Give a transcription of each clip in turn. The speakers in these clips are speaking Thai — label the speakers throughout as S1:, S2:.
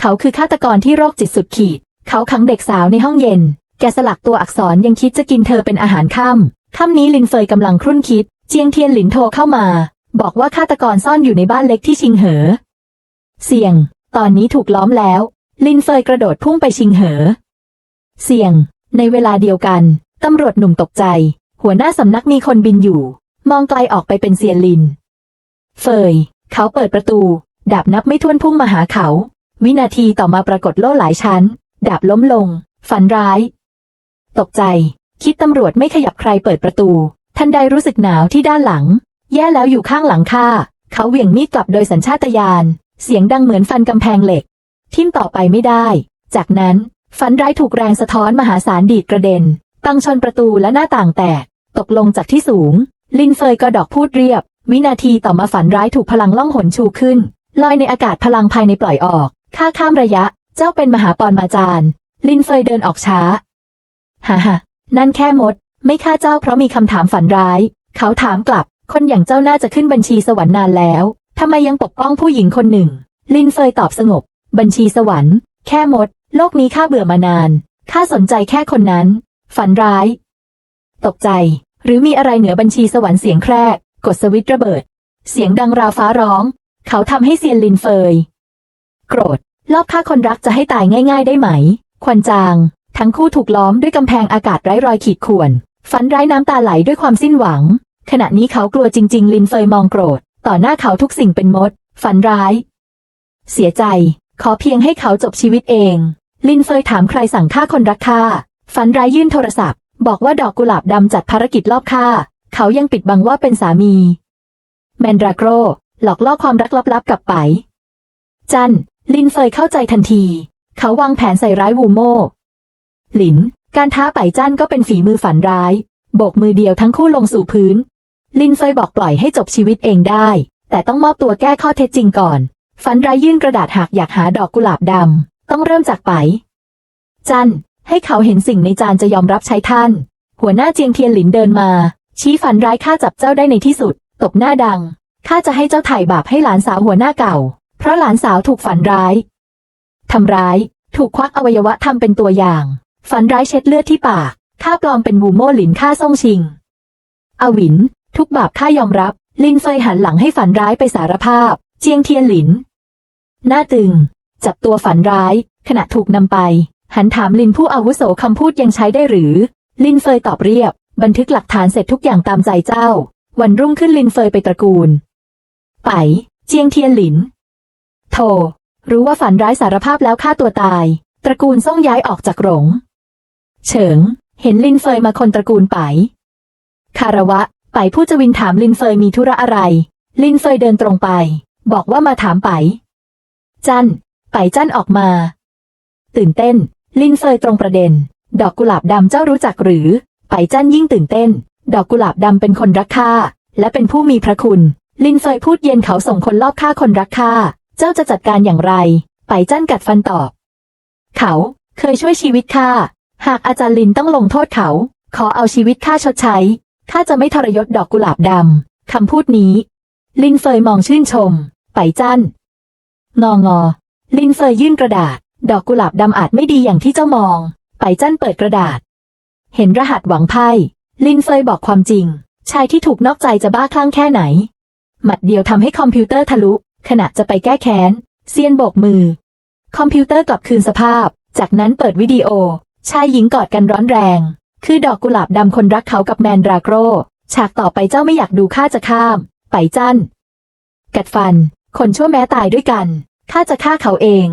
S1: เขาคือฆาตกรที่โรคจิตสุดขีด เขาขังเด็กสาวในห้องเย็น แกสลักตัวอักษรยังคิดจะกินเธอเป็นอาหารค่ำค่ำนี้ลินเฟยกำลังครุ่นคิด เจียงเทียนหลินโทรเข้ามา บอกว่าฆาตกรซ่อนอยู่ในบ้านเล็กที่ชิงเหอ เสี่ยง ตอนนี้ถูกล้อมแล้ว ลินเฟยกระโดดพุ่งไปชิงเหอ เสี่ยง ในเวลาเดียวกันตำรวจหนุ่มตกใจ หัวหน้าสำนักมีคนบินอยู่ มองไกลออกไปเป็นเซียนลิน เฟย เขาเปิดประตู ดาบนับไม่ถ้วนพุ่งมาหาเขา วินาทีต่อมาปรากฏโล่หลายชั้น ดาบล้มลง ฝันร้าย ตกใจ คิดตำรวจไม่ขยับใครเปิดประตู ทันใดรู้สึกหนาวที่ด้านหลัง แย่แล้วอยู่ข้างหลังข้าเขาเหวี่ยงมีดกลับโดยสัญชาตญาณ เสียงดังเหมือนฟันกำแพงเหล็ก ทิ่มต่อไปไม่ได้ จากนั้น ฝันร้ายถูกแรงสะท้อนมหาศาลดีดกระเด็น ตั้งชนประตูและหน้าต่างแตก ตกลงจากที่สูง ลินเฟยก็ดอกพูดเรียบ วินาทีต่อมาฝันร้ายถูกพลังล่องหนชูขึ้น ลอยในอากาศพลังภายในปล่อยออก ค่าข้ามระยะ เจ้าเป็นมหาปรมาจารย์ ลินเฟยเดินออกช้า ฮ่าฮ่านั่นแค่มด ไม่ฆ่าเจ้าเพราะมีคำถามฝันร้าย เขาถามกลับ คนอย่างเจ้าน่าจะขึ้นบัญชีสวรรค์นานแล้ว ทำไมยังปกป้องผู้หญิงคนหนึ่ง ลินเฟยตอบสงบ บัญชีสวรรค์ แค่มด โลกนี้ข้าเบื่อมานาน ข้าสนใจแค่คนนั้น ฝันร้าย ตกใจ หรือมีอะไรเหนือบัญชีสวรรค์เสียงแครก กดสวิตช์ระเบิด เสียงดังราวฟ้าร้อง เขาทำให้เซียนลินเฟย โกรธ ลอบฆ่าคนรักจะให้ตายง่าย ๆ ได้ไหม ควันจาง ทั้งคู่ถูกล้อมด้วยกำแพงอากาศไร้รอยขีดข่วน ฝันร้ายน้ำตาไหลด้วยความสิ้นหวัง ขณะนี้เขากลัวจริง ๆ ลินเฟยมองโกรธ ต่อหน้าเขาทุกสิ่งเป็นมด ฝันร้าย เสียใจ ขอเพียงให้เขาจบชีวิตเอง ลินเฟยถามใครสั่งฆ่าคนรักฆ่า ฝันร้ายยื่นโทรศัพท์ บอกว่าดอกกุหลาบดำจัดภารกิจลอบฆ่า เขายังปิดบังว่าเป็นสามี แมนดราโกรหลอกล่อความรักลับๆกับไป จัน ลินเฟยเข้าใจทันที เขาวางแผนใส่ร้ายวูโม่หลิน การท้าไปจันก็เป็นฝีมือฝันร้ายโบกมือเดียวทั้งคู่ลงสู่พื้น ลินเฟยบอกปล่อยให้จบชีวิตเองได้ แต่ต้องมอบตัวแก้ข้อเท็จจริงก่อน ฝันร้ายยื่นกระดาษหากอยากหาดอกกุหลาบดำต้องเริ่มจากไป จันให้เขาเห็นสิ่งในจานจะยอมรับใช้ท่าน หัวหน้าเจียงเทียนหลินเดินมา ชี้ฝันร้ายข้าจับเจ้าได้ในที่สุด ตบหน้าดังข้าจะให้เจ้าถ่ายบาปให้หลานสาวหัวหน้าเก่า เพราะหลานสาวถูกฝันร้ายทำร้าย ถูกควักอวัยวะทำเป็นตัวอย่าง ฝันร้ายเช็ดเลือดที่ปากข้าปลอมเป็นวูโมหลินข้าซ่งชิง อวิน ทุกบาปข้ายอมรับ ลินเฟยหันหลังให้ฝันร้ายไปสารภาพ เจียงเทียนหลิน หน้าตึง จับตัวฝันร้าย ขณะถูกนำไป หันถามลินผู้อาวุโสคำพูดยังใช้ได้หรือ ลินเฟยตอบเรียบ บันทึกหลักฐานเสร็จทุกอย่างตามใจเจ้า วันรุ่งขึ้นลินเฟยไปตระกูล ไป เจียงเทียนหลิน โทรู้ว่าฝันร้ายสารภาพแล้วฆ่าตัวตาย ตระกูลส่งย้ายออกจากหลง เฉิง เห็นลินเฟยมาคนตระกูลไป คารวะ ไปผู้จวินถามลินเฟยมีธุระอะไร ลินเฟยเดินตรงไป บอกว่ามาถามไป จัน ไปจันออกมา ตื่นเต้น ลินเฟยตรงประเด็น ดอกกุหลาบดำเจ้ารู้จักหรือ ไปจันยิ่งตื่นเต้น ดอกกุหลาบดำเป็นคนรักข้าและเป็นผู้มีพระคุณ ลินเฟยพูดเย็นเขาส่งคนลอบฆ่าคนรักข้า เจ้าจะจัดการอย่างไร ไปจันกัดฟันตอบ เขา เคยช่วยชีวิตข้า หากอาจารย์ลินต้องลงโทษเขา ขอเอาชีวิตข้าชดใช้ ข้าจะไม่ทรยศดอกกุหลาบดำ คำพูดนี้ ลินเฟยมองชื่นชม ไปจันงองอ ลินเฟยยื่นกระดาษ ดอกกุหลาบดำอาจไม่ดีอย่างที่เจ้ามอง ไปจันเปิดกระดาษ เห็นรหัสหวังไพ่ ลินเฟยบอกความจริง ชายที่ถูกนอกใจจะบ้าคลั่งแค่ไหน หมัดเดียวทำให้คอมพิวเตอร์ทะลุ ขณะจะไปแก้แค้น เซียนโบกมือ คอมพิวเตอร์กลับคืนสภาพ จากนั้นเปิดวิดีโอ ชายหญิงกอดกันร้อนแรง คือดอกกุหลาบดำคนรักเขากับแมนดราโกรฉากต่อไปเจ้าไม่อยากดูข้าจะข้าม ไปจันกัดฟัน คนชั่วแม้ตายด้วยกัน ข้าจะฆ่าเขาเอง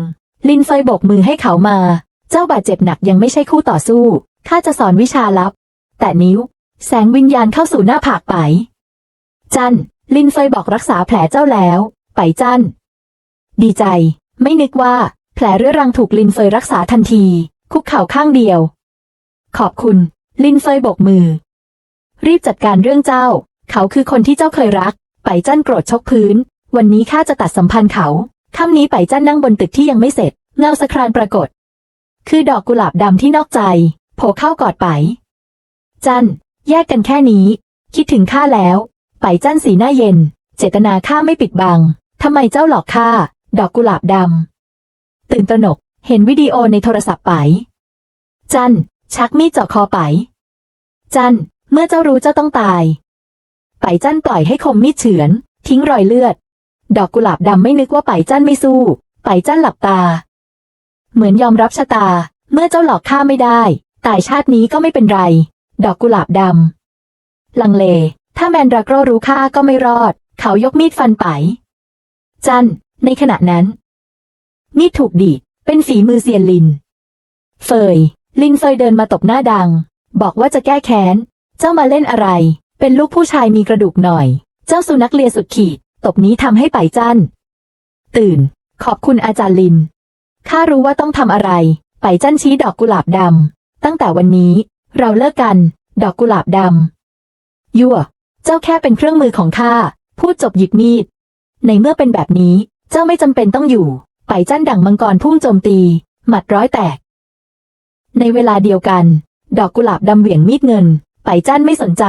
S1: ลินเฟยโบกมือให้เขามา เจ้าบาดเจ็บหนักยังไม่ใช่คู่ต่อสู้ ข้าจะสอนวิชาลับ แต่นิ้ว แสงวิญญาณเข้าสู่หน้าผากไป จันลินเฟยบอกรักษาแผลเจ้าแล้ว ไปจันดีใจ ไม่นึกว่า แผลเรื้อรังถูกลินเฟยรักษาทันที คุกเข่าข้างเดียว ขอบคุณ ลินเฟยบกมือ รีบจัดการเรื่องเจ้า เขาคือคนที่เจ้าเคยรัก ไปจันโกรธชกพื้น วันนี้ข้าจะตัดสัมพันธ์เขาค่ำนี้ไปจันนั่งบนตึกที่ยังไม่เสร็จเงาสะครานปรากฏ คือดอกกุหลาบดำที่นอกใจโผล่เข้ากอดไปจันแยกกันแค่นี้ คิดถึงข้าแล้ว ไปจันสีหน้าเย็น เจตนาข้าไม่ปิดบัง ทำไมเจ้าหลอกข้า ดอกกุหลาบดำ ตื่นตระหนก เห็นวิดีโอในโทรศัพท์ไป จัน ชักมีดเจาะคอไป จัน เมื่อเจ้ารู้เจ้าต้องตาย ไปจันปล่อยให้คมมีดเฉือน ทิ้งรอยเลือด ดอกกุหลาบดำไม่นึกว่าไปจันไม่สู้ ไปจันหลับตา เหมือนยอมรับชะตา เมื่อเจ้าหลอกข้าไม่ได้ ตายชาตินี้ก็ไม่เป็นไร ดอกกุหลาบดำ ลังเล ถ้าแมนดราโกรรู้ข้าก็ไม่รอด เขายกมีดฟันไป จัน ในขณะนั้น มีดถูกดีดเป็นฝีมือเซียนลิน เฟย ลินเฟยเดินมาตบหน้าดัง บอกว่าจะแก้แค้น เจ้ามาเล่นอะไร เป็นลูกผู้ชายมีกระดูกหน่อย เจ้าสุนัขเลียสุดขีด ตบนี้ทำให้ไปจัน ตื่น ขอบคุณอาจารย์ลิน ข้ารู้ว่าต้องทำอะไร ไปจันชี้ดอกกุหลาบดำ ตั้งแต่วันนี้ เราเลิกกัน ดอกกุหลาบดำยั่ว เจ้าแค่เป็นเครื่องมือของข้า พูดจบหยิบมีด ในเมื่อเป็นแบบนี้ เจ้าไม่จำเป็นต้องอยู่ ไปจั้นดั่งมังกรพุ่งโจมตี หมัดร้อยแตก ในเวลาเดียวกัน ดอกกุหลาบดำเหวี่ยงมีดเงิน ไปจั้นไม่สนใจ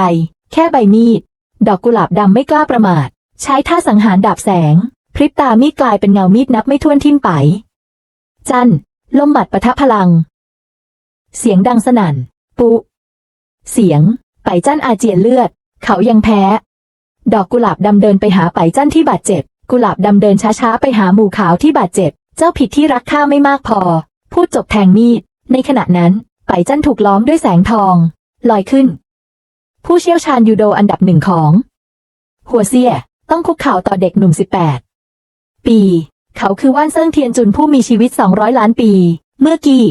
S1: แค่ใบมีด ดอกกุหลาบดำไม่กล้าประมาท ใช้ท่าสังหารดาบแสง พริบตามีดกลายเป็นเงามีดนับไม่ถ้วนทิ่มไป จันลมหมัดปะทะพลัง เสียงดังสนั่น ปุ เสียง ไปจั้นอาเจียนเลือด เขายังแพ้ ดอกกุหลาบดำเดินไปหาไปจันที่บาดเจ็บ กุหลาบดำเดินช้าๆไปหาหมู่ขาวที่บาดเจ็บ เจ้าผิดที่รักข้าไม่มากพอ พูดจบแทงมีด ในขณะนั้น ไปจันถูกล้อมด้วยแสงทอง ลอยขึ้น ผู้เชี่ยวชาญยูโดอันดับหนึ่งของ หัวเซียต้องคุกเข่าต่อเด็กหนุ่ม 18 ปี เขาคือว่านเซิงเทียนจุนผู้มีชีวิต 200 ล้านปี เมื่อกี้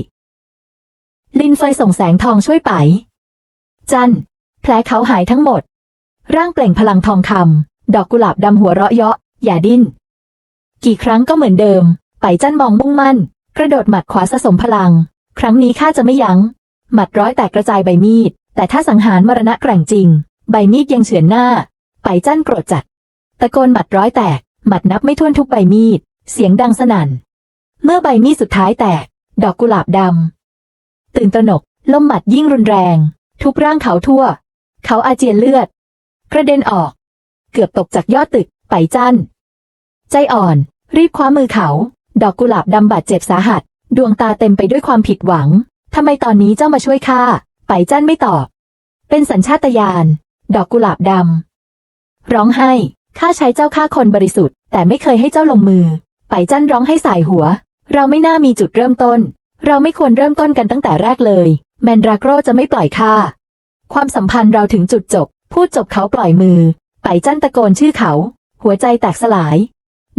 S1: ลินเฟยส่งแสงทองช่วยไป จันแผลเขาหายทั้งหมด ร่างเปล่งพลังทองคำดอกกุหลาบดำหัวเราะเยาะ อย่าดิ้น กี่ครั้งก็เหมือนเดิม ไปจันมองมุ่งมั่น กระโดดหมัดขวาสะสมพลัง ครั้งนี้ข้าจะไม่ยัง้ง หมัดร้อยแตกกระจายใบมีด แต่ถ้าสังหารมรณะแกร่งจริง ใบมีดยังเฉือนหน้า ไปจันโกรธจัด ตะโกนหมัดร้อยแตก หมัดนับไม่ถ้วนทุกใบมีด เสียงดังสนั่น เมื่อใบมีดสุดท้ายแตก ดอกกุหลาบดำตื่นตระหนกลมหมัดยิ่งรุนแรง ทุบร่างเขาทั่ว เขาอาเจียนเลือด กระเด็นออก เกือบตกจากยอดตึก ไปจันใจอ่อน รีบคว้ามือเขา ดอกกุหลาบดำบาดเจ็บสาหัส ดวงตาเต็มไปด้วยความผิดหวังทำไมตอนนี้เจ้ามาช่วยข้าไปจันไม่ตอบ เป็นสัญชาตญาณดอกกุหลาบดำร้องไห้ข้าใช้เจ้าฆ่าคนบริสุทธิ์ แต่ไม่เคยให้เจ้าลงมือ ไปจันร้องให้สายหัว เราไม่น่ามีจุดเริ่มต้น เราไม่ควรเริ่มต้นกันตั้งแต่แรกเลย แมนดราโกรจะไม่ปล่อยข้าความสัมพันธ์เราถึงจุดจบ พูดจบเขาปล่อยมือ ไปจันตะโกนชื่อเขา หัวใจแตกสลาย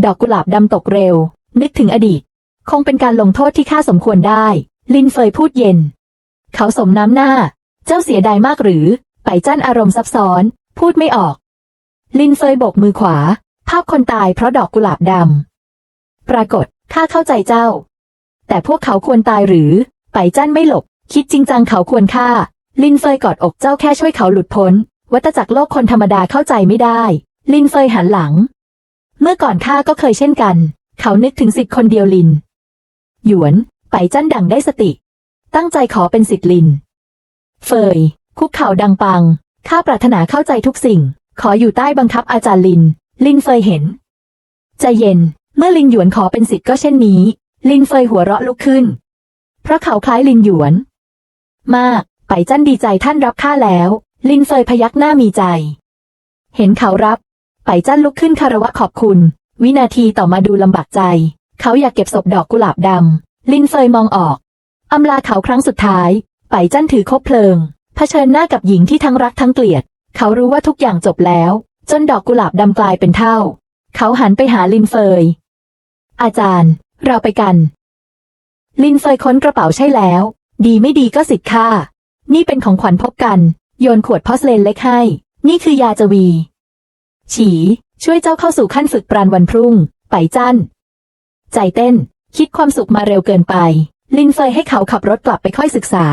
S1: ดอกกุหลาบดำตกเร็ว นึกถึงอดีต คงเป็นการลงโทษที่ข้าสมควรได้ ลินเฟยพูดเย็น เขาสมน้ำหน้า เจ้าเสียดายมากหรือ ไปจันอารมณ์ซับซ้อน พูดไม่ออก ลินเฟยโบกมือขวา ภาพคนตายเพราะดอกกุหลาบดำปรากฏข้าเข้าใจเจ้า แต่พวกเขาควรตายหรือ ไปจันไม่หลบ คิดจริงจังเขาควรฆ่า ลินเฟยกอดอกเจ้าแค่ช่วยเขาหลุดพ้น วัตจักรโลกคนธรรมดาเข้าใจไม่ได้ ลินเฟยหันหลัง เมื่อก่อนข้าก็เคยเช่นกัน เขานึกถึงสิทธิ์คนเดียวลิน หยวน ไปจันดังได้สติ ตั้งใจขอเป็นสิทธิ์ลิน เฟย คุกเข่าดังปัง ข้าปรารถนาเข้าใจทุกสิ่ง ขออยู่ใต้บังคับอาจารย์ลิน ลินเฟยเห็น ใจเย็น เมื่อลินหยวนขอเป็นสิทธิ์ก็เช่นนี้ ลินเฟยหัวเราะลุกขึ้น เพราะเขาคล้ายลินหยวน มาก ไปจันดีใจท่านรับข้าแล้ว ลินเฟยพยักหน้ามีใจ เห็นเขารับ ไปจันลุกขึ้นคารวะขอบคุณ วินาทีต่อมาดูลำบากใจ เขาอยากเก็บศพดอกกุหลาบดำ ลินเฟยมองออกอำลาเขาครั้งสุดท้าย ไปจันถือคบเพลิง เผชิญหน้ากับหญิงที่ทั้งรักทั้งเกลียด เขารู้ว่าทุกอย่างจบแล้ว จนดอกกุหลาบดำกลายเป็นเท่า เขาหันไปหาลินเฟย อาจารย์ เราไปกัน ลินเฟยค้นกระเป๋าใช่แล้ว ดีไม่ดีก็สิทธิ์ค่า นี่เป็นของขวัญพบกัน โยนขวดพอสเลนเล็กให้ นี่คือยาจวี ฉี ช่วยเจ้าเข้าสู่ขั้นฝึกปราณวันพรุ่ง ไปจันใจเต้น คิดความสุขมาเร็วเกินไป ลินเฟยให้เขาขับรถกลับไปค่อยศึกษา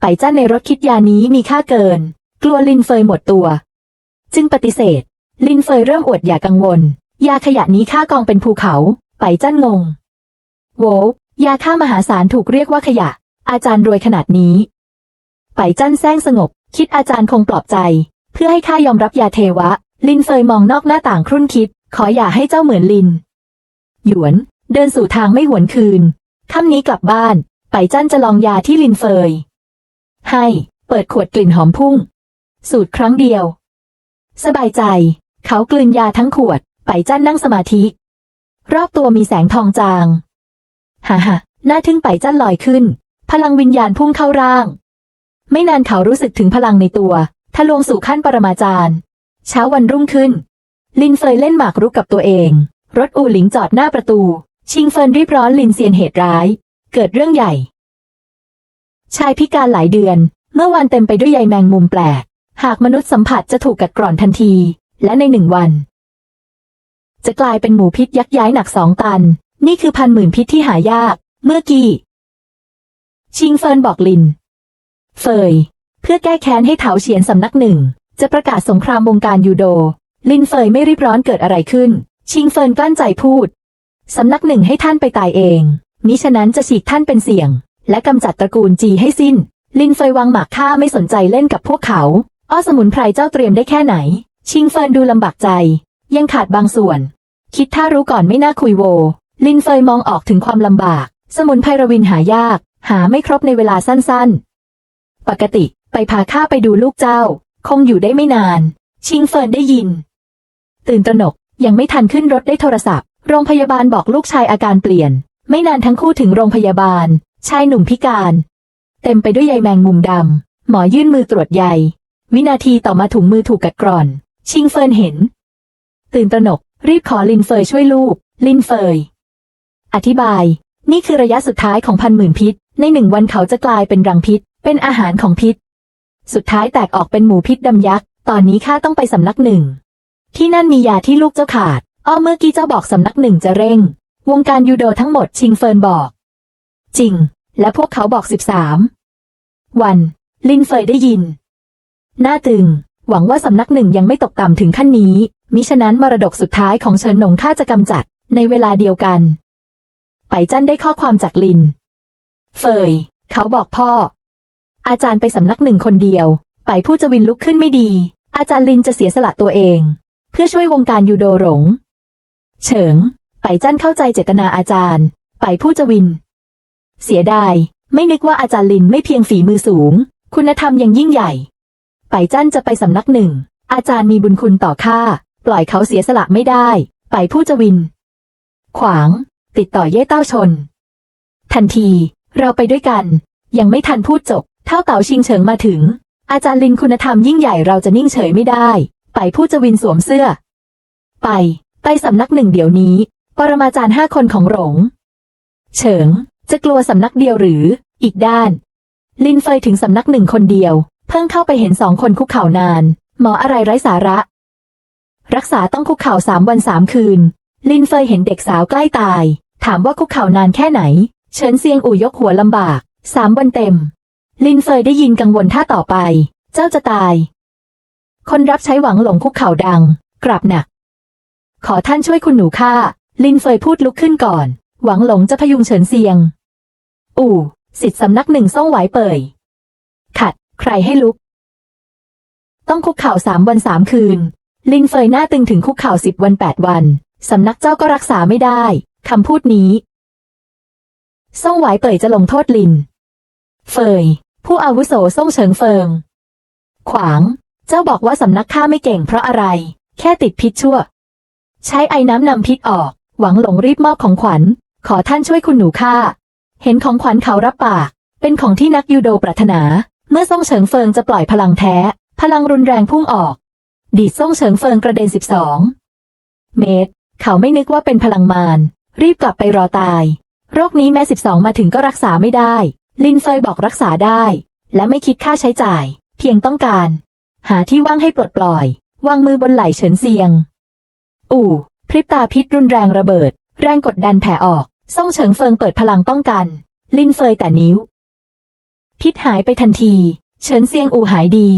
S1: ไปจันในรถคิดยานี้มีค่าเกิน กลัวลินเฟยหมดตัว จึงปฏิเสธ ลินเฟยเริ่มอวดอย่ากังวล ยาขยะนี้ค่ากองเป็นภูเขา ไปจันงง โวลยาค่ามหาศาลถูกเรียกว่าขยะ อาจารย์รวยขนาดนี้ ไปจันแซงสงบ คิดอาจารย์คงปลอบใจ เพื่อให้ข้ายอมรับยาเทวะ ลินเฟยมองนอกหน้าต่างครุ่นคิด ขออย่าให้เจ้าเหมือนลิน หยวน เดินสู่ทางไม่หวนคืนค่ำนี้กลับบ้าน ไปจั้นจะลองยาที่ลินเฟย ให้ เปิดขวดกลิ่นหอมพุ่ง สูตรครั้งเดียว สบายใจ เขากลืนยาทั้งขวด ไปจั้นนั่งสมาธิ รอบตัวมีแสงทองจาง ฮ่าฮ่าหน้าทึ่งไปจั้นลอยขึ้น พลังวิญญาณพุ่งเข้าร่าง ไม่นานเขารู้สึกถึงพลังในตัวทะลวงสู่ขั้นปรมาจารย์ เช้าวันรุ่งขึ้น ลินเฟยเล่นหมากรุกกับตัวเอง รถอูหลิงจอดหน้าประตู ชิงเฟินรีบร้อนลินเซียนเหตุร้าย เกิดเรื่องใหญ่ ชายพิการหลายเดือน เมื่อวันเต็มไปด้วยใยแมงมุมแปลก หากมนุษย์สัมผัสจะถูกกัดกร่อนทันที และในหนึ่งวัน จะกลายเป็นหมูพิษยักษ์ย้ายหนักสองตัน นี่คือพันหมื่นพิษที่หายาก เมื่อกี้ ชิงเฟินบอกลิน เฟย เพื่อแก้แค้นให้เถาเฉียนสำนักหนึ่ง จะประกาศสงครามวงการยูโด ลินเฟยไม่รีบร้อนเกิดอะไรขึ้น ชิงเฟินกลั้นใจพูด สำนักหนึ่งให้ท่านไปตายเองมิฉะนั้นจะฉีกท่านเป็นเสี่ยง และกำจัดตระกูลจีให้สิ้น ลินเฟยวางหมากข้าไม่สนใจเล่นกับพวกเขา อ้อสมุนไพรเจ้าเตรียมได้แค่ไหน ชิงเฟินดูลำบากใจ ยังขาดบางส่วน คิดถ้ารู้ก่อนไม่น่าคุยโว ลินเฟยมองออกถึงความลำบาก สมุนไพรวินหายาก หาไม่ครบในเวลาสั้นๆ ปกติไปพาข้าไปดูลูกเจ้า คงอยู่ได้ไม่นาน ชิงเฟินได้ยิน ตื่นตระหนกยังไม่ทันขึ้นรถได้โทรศัพท์ โรงพยาบาลบอกลูกชายอาการเปลี่ยน ไม่นานทั้งคู่ถึงโรงพยาบาล ชายหนุ่มพิการ เต็มไปด้วยใยแมงมุมดำหมอยื่นมือตรวจใยวินาทีต่อมาถุงมือถูกกัดกร่อน ชิงเฟินเห็น ตื่นตระหนก รีบขอลินเฟยช่วยลูก ลินเฟย อธิบาย นี่คือระยะสุดท้ายของพันหมื่นพิษ ในหนึ่งวันเขาจะกลายเป็นรังพิษ เป็นอาหารของพิษ สุดท้ายแตกออกเป็นหมูพิษดำยักษ์ ตอนนี้ข้าต้องไปสำนักหนึ่ง ที่นั่นมียาที่ลูกเจ้าขาด อ้อเมื่อกี้เจ้าบอกสำนักหนึ่งจะเร่ง วงการยูโดทั้งหมดชิงเฟินบอก จริง และพวกเขาบอกสิบสามวัน ลินเฟยได้ยิน หน้าตึง หวังว่าสำนักหนึ่งยังไม่ตกต่ำถึงขั้นนี้ มิฉะนั้นมรดกสุดท้ายของเฉินหนงข้าจะกำจัด ในเวลาเดียวกัน ไปจันได้ข้อความจากลิน เฟย เขาบอกพ่อ อาจารย์ไปสำนักหนึ่งคนเดียว ไปผู้จะวินลุกขึ้นไม่ดี อาจารย์ลินจะเสียสละตัวเอง เพื่อช่วยวงการยูโดหลง เฉิง ไปจันเข้าใจเจตนาอาจารย์ ไปผู้จะวิน เสียดาย ไม่นึกว่าอาจารย์ลินไม่เพียงฝีมือสูง คุณธรรมยังยิ่งใหญ่ ไปจันจะไปสำนักหนึ่ง อาจารย์มีบุญคุณต่อข้า ปล่อยเขาเสียสละไม่ได้ ไปผู้จะวิน ขวาง ติดต่อเย่เต้าชน ทันที เราไปด้วยกัน ยังไม่ทันพูดจบ เท่าเต่าชิงเฉิงมาถึง อาจารย์ลินคุณธรรมยิ่งใหญ่เราจะนิ่งเฉยไม่ได้ ไปผู้จะวินสวมเสื้อ ไป ไปสำนักหนึ่งเดี๋ยวนี้ ปรมาจารย์ห้าคนของหลง เฉิง จะกลัวสำนักเดียวหรือ อีกด้าน ลินเฟยถึงสำนักหนึ่งคนเดียว เพิ่งเข้าไปเห็นสองคนคุกเข่านาน หมออะไรไร้สาระ รักษาต้องคุกเข่าสามวันสามคืน ลินเฟยเห็นเด็กสาวใกล้ตาย ถามว่าคุกเข่านานแค่ไหน เฉินเซียงอู่ยกหัวลำบาก สามวันเต็ม ลินเฟยได้ยินกังวลท่าต่อไป เจ้าจะตาย คนรับใช้หวังหลงคุกเข่าดัง กราบหนัก ขอท่านช่วยคุณหนูข้าลินเฟยพูดลุกขึ้นก่อน หวังหลงจะพยุงเฉินเซียง อู่สิทธิสำนักหนึ่งซ่องไหวเปย ขัด ใครให้ลุก ต้องคุกเข่าสามวันสามคืน ลินเฟยหน้าตึงถึงคุกเข่าสิบวันแปดวันสำนักเจ้าก็รักษาไม่ได้คำพูดนี้ซ่องไหวเปยจะลงโทษลิน เฟย ผู้อาวุโสซ่งเฉิงเฟิง ขวาง เจ้าบอกว่าสำนักข้าไม่เก่งเพราะอะไร แค่ติดพิษชั่ว ใช้ไอ้น้ำนำพิษออก หวังหลงรีบมอบของขวัญ ขอท่านช่วยคุณหนูข้า เห็นของขวัญเขารับปาก เป็นของที่นักยูโดปรารถนา เมื่อซ่งเฉิงเฟิงจะปล่อยพลังแท้ พลังรุนแรงพุ่งออก ดีดซ่งเฉิงเฟิงกระเด็นสิบสองเมตร เขาไม่นึกว่าเป็นพลังมารรีบกลับไปรอตาย โรคนี้แม้สิบสองมาถึงก็รักษาไม่ได้ ลินเฟยบอกรักษาได้ และไม่คิดค่าใช้จ่าย เพียงต้องการ หาที่ว่างให้ปลดปล่อยวางมือบนไหล่เฉินเซียง อู่พริบตาพิษรุนแรงระเบิด แรงกดดันแผ่ออกซ่งเฉิงเฟิงเปิดพลังป้องกัน ลินเฟยแต่นิ้ว พิษหายไปทันที เฉินเซียงอู่หายดี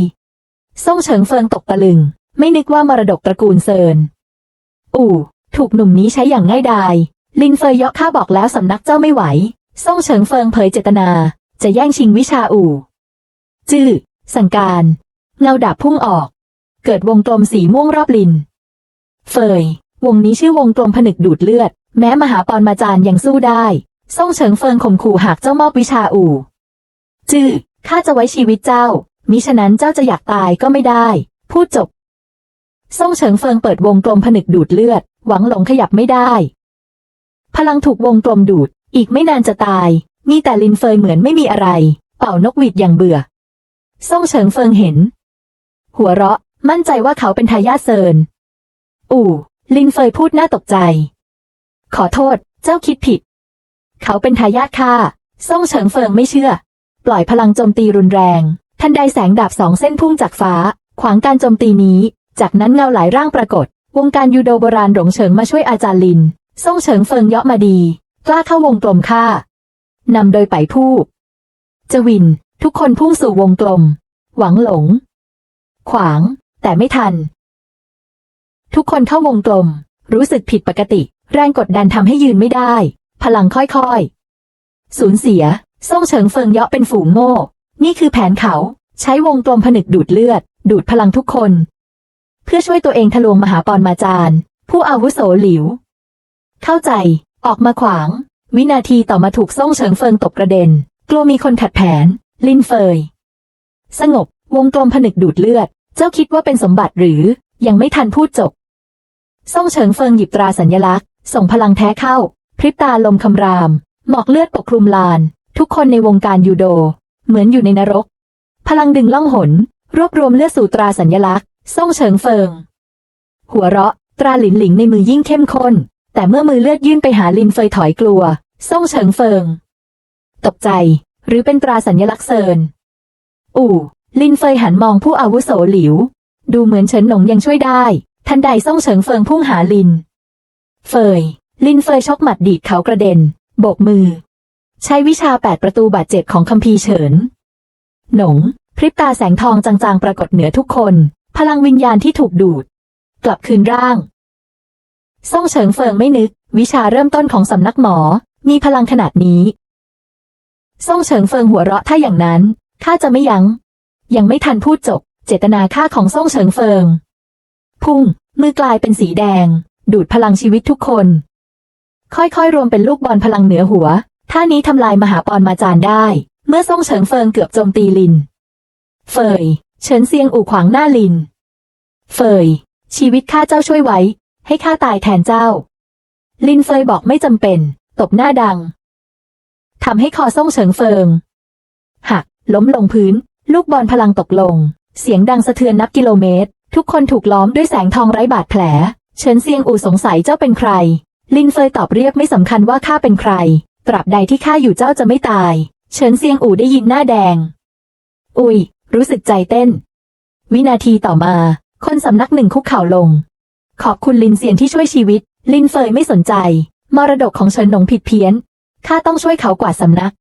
S1: ซ่งเฉิงเฟิงตกตะลึง ไม่นึกว่ามรดกตระกูลเซิน อู่ ถูกหนุ่มนี้ใช้อย่างง่ายดาย ลินเฟยยกข้าบอกแล้วสำนักเจ้าไม่ไหว ซ่งเฉิงเฟิงเผยเจตนา จะแย่งชิงวิชาอู่ จื้อ สั่งการเงาดาบพุ่งออก เกิดวงกลมสีม่วงรอบลิน เฟยวงนี้ชื่อวงกลมผนึกดูดเลือด แม้มหาปรมาจารย์ยังสู้ได้ซ่งเฉิงเฟิงข่มขู่หากเจ้ามอบวิชาอู่ จื้อข้าจะไว้ชีวิตเจ้า มิฉะนั้นเจ้าจะอยากตายก็ไม่ได้ พูดจบซ่งเฉิงเฟิงเปิดวงกลมผนึกดูดเลือด หวังหลงขยับไม่ได้ พลังถูกวงกลมดูด อีกไม่นานจะตาย มีแต่ลินเฟยเหมือนไม่มีอะไร เป่านกหวีดอย่างเบื่อ ซ่งเฉิงเฟิงเห็น หัวเราะ มั่นใจว่าเขาเป็นทายาทเซิน อู่ ลินเฟยพูดน่าตกใจ ขอโทษ เจ้าคิดผิด เขาเป็นทายาทข้าซ่งเฉิงเฟิงไม่เชื่อ ปล่อยพลังโจมตีรุนแรง ทันใดแสงดาบสองเส้นพุ่งจากฟ้า ขวางการโจมตีนี้ จากนั้นเงาหลายร่างปรากฏ วงการยูโดโบราณหลงเฉิงมาช่วยอาจารย์ลิน ซ่งเฉิงเฟิงเยาะมาดี กล้าเข้าวงกลมฆ่านำโดยไปผู้จวิน ทุกคนพุ่งสู่วงกลม หวังหลง ขวาง แต่ไม่ทัน ทุกคนเข้าวงกลม รู้สึกผิดปกติ แรงกดดันทำให้ยืนไม่ได้ พลังค่อยๆ สูญเสียซ่งเฉิงเฟิงเยาะเป็นฝูงโง่ นี่คือแผนเขา ใช้วงกลมผนึกดูดเลือด ดูดพลังทุกคน เพื่อช่วยตัวเองทะลวงมหาปรมาจารย์ ผู้อาวุโสหลิว เข้าใจ ออกมาขวาง วินาทีต่อมาถูกซ่งเฉิงเฟิงตกกระเด็น กลัวมีคนขัดแผน ลินเฟย สงบ วงกลมผนึกดูดเลือด เจ้าคิดว่าเป็นสมบัติหรือ ยังไม่ทันพูดจบซ่งเฉิงเฟิงหยิบตราสัญลักษณ์ ส่งพลังแท้เข้า พริบตาลมคำราม หมอกเลือดปกคลุมลาน ทุกคนในวงการยูโด เหมือนอยู่ในนรก พลังดึงล่องหน รวบรวมเลือดสู่ตราสัญลักษณ์ซ่งเฉิงเฟิง หัวเราะ ตราหลินหลิงในมือยิ่งเข้มข้น แต่เมื่อมือเลือดยื่นไปหาลินเฟยถอยกลัวซ่งเฉิงเฟิง ตกใจ หรือเป็นตราสัญลักษณ์เซิน อู่ ลินเฟยหันมองผู้อาวุโสหลิว ดูเหมือนเฉินหนงยังช่วยได้ ทันใดซ่งเฉิงเฟิงพุ่งหาลิน เฟย ลินเฟยชกหมัดดีดเขากระเด็น โบกมือ ใช้วิชาแปดประตูบาดเจ็บของคัมภีร์เฉิน หนง พริบตาแสงทองจางๆปรากฏเหนือทุกคน พลังวิญญาณที่ถูกดูด กลับคืนร่าง ซ่งเฉิงเฟิงไม่นึก วิชาเริ่มต้นของสำนักหมอ มีพลังขนาดนี้ ซ่งเฉิงเฟิงหัวเราะถ้าอย่างนั้นข้าจะไม่ยัง้ง ยังไม่ทันพูดจบ เจตนาฆ่าของซ่งเฉิงเฟิง พุ่ง มือกลายเป็นสีแดง ดูดพลังชีวิตทุกคน ค่อยๆ รวมเป็นลูกบอลพลังเหนือหัวท่านี้ทำลายมหาปรมาจารได้ เมื่อซ่งเฉิงเฟิงเกือบโจมตีลิน เฟยเฉินเซียงอู่ขวางหน้าลิน เฟยชีวิตข้าเจ้าช่วยไว้ ให้ข้าตายแทนเจ้า ลินเฟยบอกไม่จำเป็น ตบหน้าดังทำให้คอซ่งเฉิงเฟิง หัก ล้มลงพื้น ลูกบอลพลังตกลง เสียงดังสะเทือนนับกิโลเมตร ทุกคนถูกล้อมด้วยแสงทองไร้บาดแผล เฉินเซียงอู่สงสัยเจ้าเป็นใคร ลินเฟยตอบเรียบไม่สำคัญว่าข้าเป็นใคร ตราบใดที่ข้าอยู่เจ้าจะไม่ตาย เฉินเซียงอู่ได้ยินหน้าแดง อุย รู้สึกใจเต้น วินาทีต่อมา คนสำนักหนึ่งคุกเข่าลง ขอบคุณลินเสียนที่ช่วยชีวิต ลินเฟยไม่สนใจ มรดกของเฉินหนงผิดเพี้ยนข้าต้องช่วยเขากว่าสำนัก